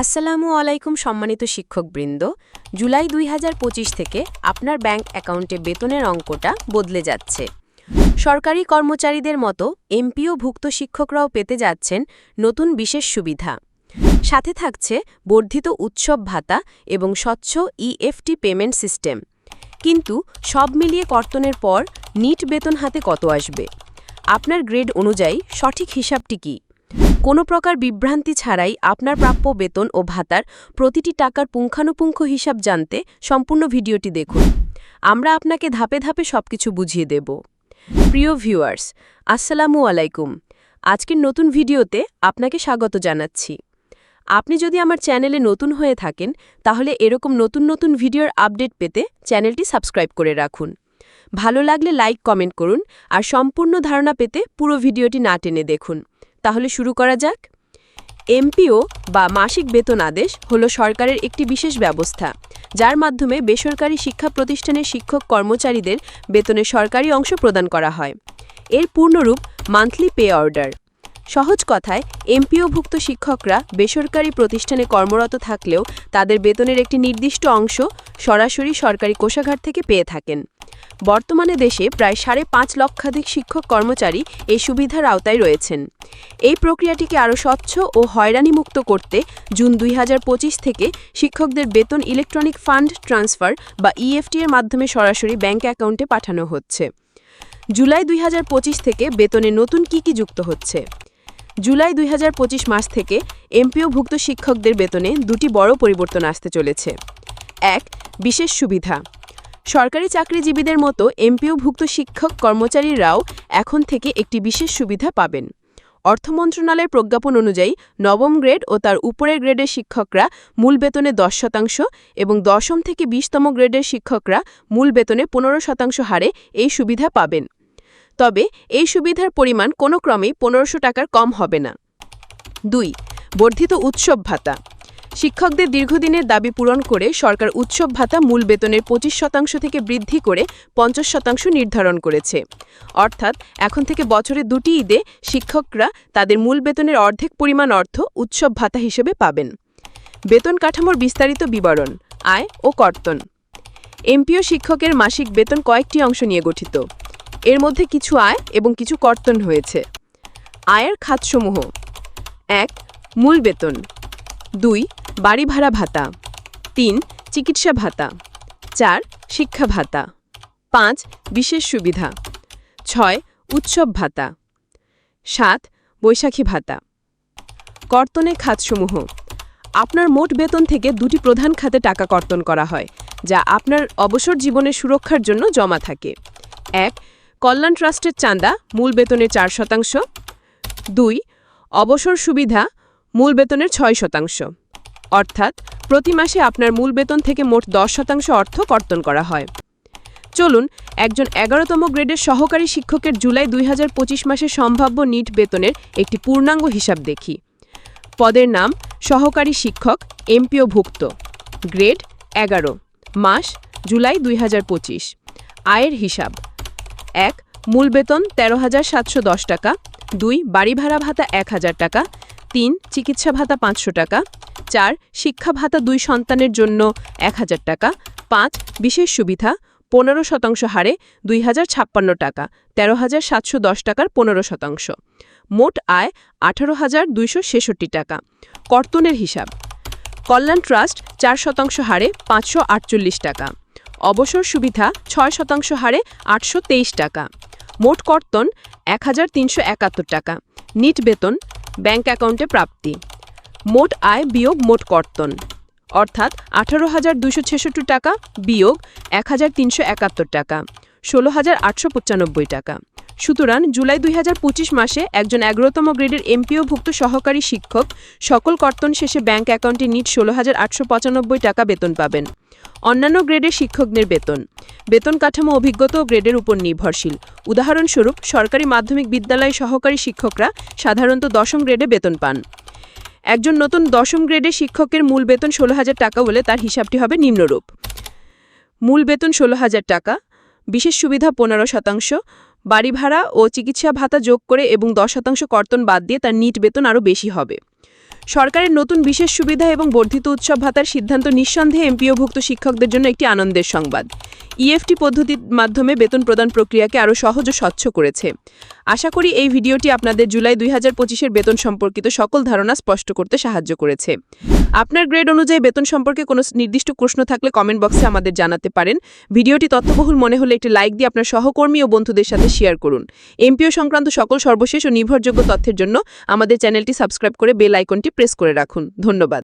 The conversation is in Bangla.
আসসালামু আলাইকুম সম্মানিত শিক্ষকবৃন্দ। জুলাই দুই হাজার পঁচিশ থেকে আপনার ব্যাংক অ্যাকাউন্টে বেতনের অঙ্কটা বদলে যাচ্ছে। সরকারি কর্মচারীদের মতো এমপিও ভুক্ত শিক্ষকরাও পেতে যাচ্ছেন নতুন বিশেষ সুবিধা। সাথে থাকছে বর্ধিত উৎসব ভাতা এবং স্বচ্ছ ইএফটি পেমেন্ট সিস্টেম কিন্তু সব মিলিয়ে কর্তনের পর নিট বেতন হাতে কত আসবে? আপনার গ্রেড অনুযায়ী সঠিক হিসাবটি কী? কোনো প্রকার বিভ্রান্তি ছাড়াই আপনার প্রাপ্য বেতন ও ভাতার প্রতিটি টাকার পুঙ্খানুপুঙ্খ হিসাব জানতে সম্পূর্ণ ভিডিওটি দেখুন। আমরা আপনাকে ধাপে ধাপে সবকিছু বুঝিয়ে দেব। প্রিয় ভিউয়ার্স, আসসালামু আলাইকুম। আজকের নতুন ভিডিওতে আপনাকে স্বাগত জানাচ্ছি। আপনি যদি আমার চ্যানেলে নতুন হয়ে থাকেন, তাহলে এরকম নতুন নতুন ভিডিওর আপডেট পেতে চ্যানেলটি সাবস্ক্রাইব করে রাখুন। ভালো লাগলে লাইক, কমেন্ট করুন আর সম্পূর্ণ ধারণা পেতে পুরো ভিডিওটি না টেনে দেখুন। তাহলে শুরু করা যাক। এমপিও বা মাসিক বেতন আদেশ হল সরকারের একটি বিশেষ ব্যবস্থা, যার মাধ্যমে বেসরকারি শিক্ষা প্রতিষ্ঠানের শিক্ষক কর্মচারীদের বেতনের সরকারি অংশ প্রদান করা হয়। এর পূর্ণরূপ মান্থলি পে অর্ডার সহজ কথায়, এমপিওভুক্ত শিক্ষকরা বেসরকারি প্রতিষ্ঠানে কর্মরত থাকলেও তাদের বেতনের একটি নির্দিষ্ট অংশ সরাসরি সরকারি কোষাগার থেকে পেয়ে থাকেন। বর্তমানে দেশে প্রায় সাড়ে পাঁচ লক্ষাধিক শিক্ষক কর্মচারী এই সুবিধার আওতায় রয়েছেন। এই প্রক্রিয়াটিকে আরও স্বচ্ছ ও হয়রানিমুক্ত করতে জুন দুই হাজার পঁচিশ থেকে শিক্ষকদের বেতন ইলেকট্রনিক ফান্ড ট্রান্সফার বা ইএফটি এর মাধ্যমে সরাসরি ব্যাংক অ্যাকাউন্টে পাঠানো হচ্ছে। জুলাই দুই হাজার পঁচিশ থেকে বেতনে নতুন কি কি যুক্ত হচ্ছে? জুলাই দুই হাজার পঁচিশ মাস থেকে এমপিওভুক্ত শিক্ষকদের বেতনে দুটি বড় পরিবর্তন আসতে চলেছে। এক, বিশেষ সুবিধা। সরকারি চাকরিজীবীদের মতো এমপিওভুক্ত শিক্ষক কর্মচারীরাও এখন থেকে একটি বিশেষ সুবিধা পাবেন। অর্থ মন্ত্রণালয়ের প্রজ্ঞাপন অনুযায়ী নবম গ্রেড ও তার উপরের গ্রেডের শিক্ষকরা মূল বেতনে দশ শতাংশ এবং দশম থেকে বিশতম গ্রেডের শিক্ষকরা মূল বেতনে পনেরো শতাংশ হারে এই সুবিধা পাবেন। তবে এই সুবিধার পরিমাণ কোনো ক্রমেই পনেরোশো টাকার কম হবে না। দুই, বর্ধিত উৎসব ভাতা। শিক্ষকদের দীর্ঘদিনের দাবি পূরণ করে সরকার উৎসব ভাতা মূল বেতনের পঁচিশ শতাংশ থেকে বৃদ্ধি করে পঞ্চাশ শতাংশ নির্ধারণ করেছে। অর্থাৎ এখন থেকে বছরে দুটি ঈদে শিক্ষকরা তাদের মূল বেতনের অর্ধেক পরিমাণ অর্থ উৎসব ভাতা হিসেবে পাবেন। বেতন কাঠামোর বিস্তারিত বিবরণ, আয় ও কর্তন। এমপিও শিক্ষকের মাসিক বেতন কয়েকটি অংশ নিয়ে গঠিত। এর মধ্যে কিছু আয় এবং কিছু কর্তন হয়েছে। আয়ের খাতসমূহ। এক, মূল বেতন। দুই, বাড়ি ভাড়া ভাতা। তিন, চিকিৎসা ভাতা। চার, শিক্ষা ভাতা। পাঁচ, বিশেষ সুবিধা। ছয়, উৎসব ভাতা। সাত, বৈশাখী ভাতা। কর্তনের খাতসমূহ। আপনার মোট বেতন থেকে দুটি প্রধান খাতে টাকা কর্তন করা হয়, যা আপনার অবসর জীবনের সুরক্ষার জন্য জমা থাকে। এক কল্যাণ ট্রাস্টের চাঁদা, মূল বেতনের চার শতাংশ। দুই, অবসর সুবিধা, মূল বেতনের ছয় শতাংশ। অর্থাৎ, প্রতি মাসে আপনার মূল বেতন থেকে মোট দশ শতাংশ অর্থ কর্তন করা হয়। চলুন, একজন এগারোতম গ্রেডের সহকারী শিক্ষকের জুলাই দুই মাসে সম্ভাব্য নিট বেতনের একটি পূর্ণাঙ্গ হিসাব দেখি। পদের নাম, সহকারী শিক্ষক এমপিওভুক্ত গ্রেড, এগারো, মাস, জুলাই দুই হাজার পঁচিশ। আয়ের হিসাব। এক, মূল বেতন তেরো হাজার সাতশো দশ টাকা, দুই, বাড়ি ভাড়া ভাতা এক হাজার টাকা, তিন, চিকিৎসা ভাতা পাঁচশো টাকা, চার, শিক্ষা ভাতা দুই সন্তানের জন্য এক হাজার টাকা, পাঁচ, বিশেষ সুবিধা পনেরো শতাংশ হারে দুই হাজার ছাপ্পান্ন টাকা, তেরো হাজার সাতশো দশ টাকার পনেরো শতাংশ। মোট আয় আঠারো হাজার দুইশো ছেষট্টি টাকা। কর্তনের হিসাব। কল্যাণ ট্রাস্ট চার শতাংশ হারে পাঁচশো আটচল্লিশ টাকা। অবসর সুবিধা ছয় শতাংশ হারে আটশো তেইশ টাকা। মোট কর্তন এক হাজার তিনশো একাত্তর টাকা। নিট বেতন ব্যাংক অ্যাকাউন্টে প্রাপ্তি। মোট আয় বিয়োগ মোট কর্তন। অর্থাৎ আঠারো হাজার দুশো ছেষট্টি টাকা বিয়োগ এক হাজার তিনশো একাত্তর টাকা। ষোলো হাজার আটশো পঁচানব্বই টাকা। সুতরাং জুলাই দুই হাজার পঁচিশ মাসে একজন এগারোতম গ্রেডের এমপিওভুক্ত সহকারী শিক্ষক সকল কর্তন শেষে ব্যাংক অ্যাকাউন্টে নিট ষোলো হাজার টাকা বেতন পাবেন। অন্যান্য গ্রেডের শিক্ষকদের বেতন। বেতন কাঠামো অভিজ্ঞতা ও গ্রেডের উপর নির্ভরশীল। উদাহরণস্বরূপ, সরকারি মাধ্যমিক বিদ্যালয় সহকারী শিক্ষকরা সাধারণত দশম গ্রেডে বেতন পান। একজন নতুন দশম গ্রেডের শিক্ষকের মূল বেতন ষোলো হাজার টাকা বলে তার হিসাবটি হবে নিম্নরূপ। মূল বেতন ষোলো হাজার টাকা, বিশেষ সুবিধা পনেরো শতাংশ বাড়ি ভাড়া ও চিকিৎসা ভাতা যোগ করে এবং দশ শতাংশ কর্তন বাদ দিয়ে তার নিট বেতন আরও বেশি হবে। সরকারের নতুন বিশেষ সুবিধা এবং বর্ধিত উৎসব ভাতার সিদ্ধান্ত নিঃসন্দেহে এমপিওভুক্ত শিক্ষকদের জন্য একটি আনন্দের সংবাদ। ইএফটি পদ্ধতির মাধ্যমে বেতন প্রদান প্রক্রিয়াকে আরও সহজ ও স্বচ্ছ করেছে। আশা করি এই ভিডিওটি আপনাদের জুলাই দুই হাজার পঁচিশের বেতন সম্পর্কিত সকল ধারণা স্পষ্ট করতে সাহায্য করেছে। আপনার গ্রেড অনুযায়ী বেতন সম্পর্কে কোনো নির্দিষ্ট প্রশ্ন থাকলে কমেন্ট বক্সে আমাদের জানাতে পারেন। ভিডিওটি তথ্যবহুল মনে হলে একটি লাইক দিয়ে আপনার সহকর্মী ও বন্ধুদের সাথে শেয়ার করুন। এমপিও সংক্রান্ত সকল সর্বশেষ ও নির্ভরযোগ্য তথ্যের জন্য আমাদের চ্যানেলটি সাবস্ক্রাইব করে বেল আইকনটি প্রেস করে রাখুন। ধন্যবাদ।